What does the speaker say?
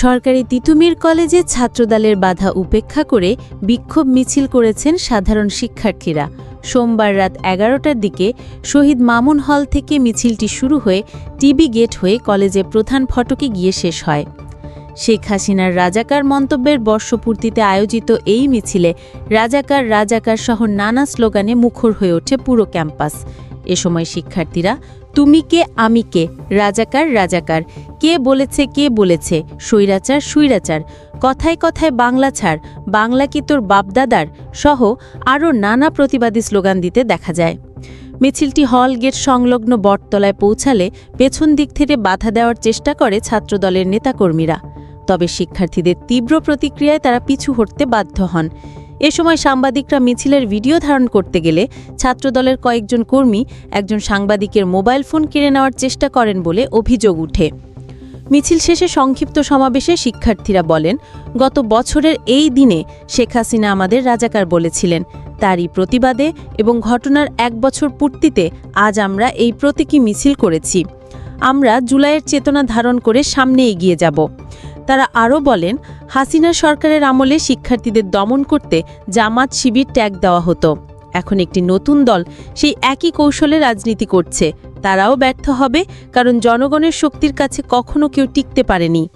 সরকারি তিতুমির কলেজে ছাত্রদলের বাধা উপেক্ষা করে বিক্ষোভ মিছিল করেছেন সাধারণ শিক্ষার্থীরা। সোমবার রাত এগারোটার দিকে শহীদ মামুন হল থেকে মিছিলটি শুরু হয়ে টিবি গেট হয়ে কলেজে প্রধান ফটকে গিয়ে শেষ হয়। শেখ হাসিনার রাজাকার মন্তব্যের বর্ষপূর্তিতে আয়োজিত এই মিছিলে রাজাকার রাজাকার সহ নানা স্লোগানে মুখর হয়ে ওঠে পুরো ক্যাম্পাস। এ সময় শিক্ষার্থীরা, তুমি কে, আমি কে? রাজাকার রাজাকার। কে বলেছে কে বলেছে? স্বৈরাচার সুইরাচার কথায় কথায় বাংলা ছাড়। বাংলা কি তোর বাপদাদার? সহ আরও নানা প্রতিবাদী স্লোগান দিতে দেখা যায়। মিছিলটি হল, গেট সংলগ্ন বটতলায় পৌঁছালে পেছন দিক থেকে বাধা দেওয়ার চেষ্টা করে ছাত্রদলের নেতাকর্মীরা। তবে শিক্ষার্থীদের তীব্র প্রতিক্রিয়ায় তারা পিছু হটতে বাধ্য হন। এ সময় সাংবাদিকরা মিছিলের ভিডিও ধারণ করতে গেলে ছাত্রদলের কয়েকজন কর্মী একজন সাংবাদিকের মোবাইল ফোন কেড়ে নেওয়ার চেষ্টা করেন বলে অভিযোগ উঠে। মিছিল শেষে সংক্ষিপ্ত সমাবেশে শিক্ষার্থীরা বলেন, গত বছরের এই দিনে শেখ হাসিনা আমাদের রাজাকার বলেছিলেন। তারই প্রতিবাদে এবং ঘটনার এক বছর পূর্তিতে আজ আমরা এই প্রতীকী মিছিল করেছি। আমরা জুলাইয়ের চেতনা ধারণ করে সামনে এগিয়ে যাব। তারা আরও বলেন, হাসিনা সরকারের আমলে শিক্ষার্থীদের দমন করতে জামাত শিবির ট্যাগ দেওয়া হতো। এখন একটি নতুন দল সেই একই কৌশলে রাজনীতি করছে। তারাও ব্যর্থ হবে, কারণ জনগণের শক্তির কাছে কখনো কেউ টিকতে পারেনি।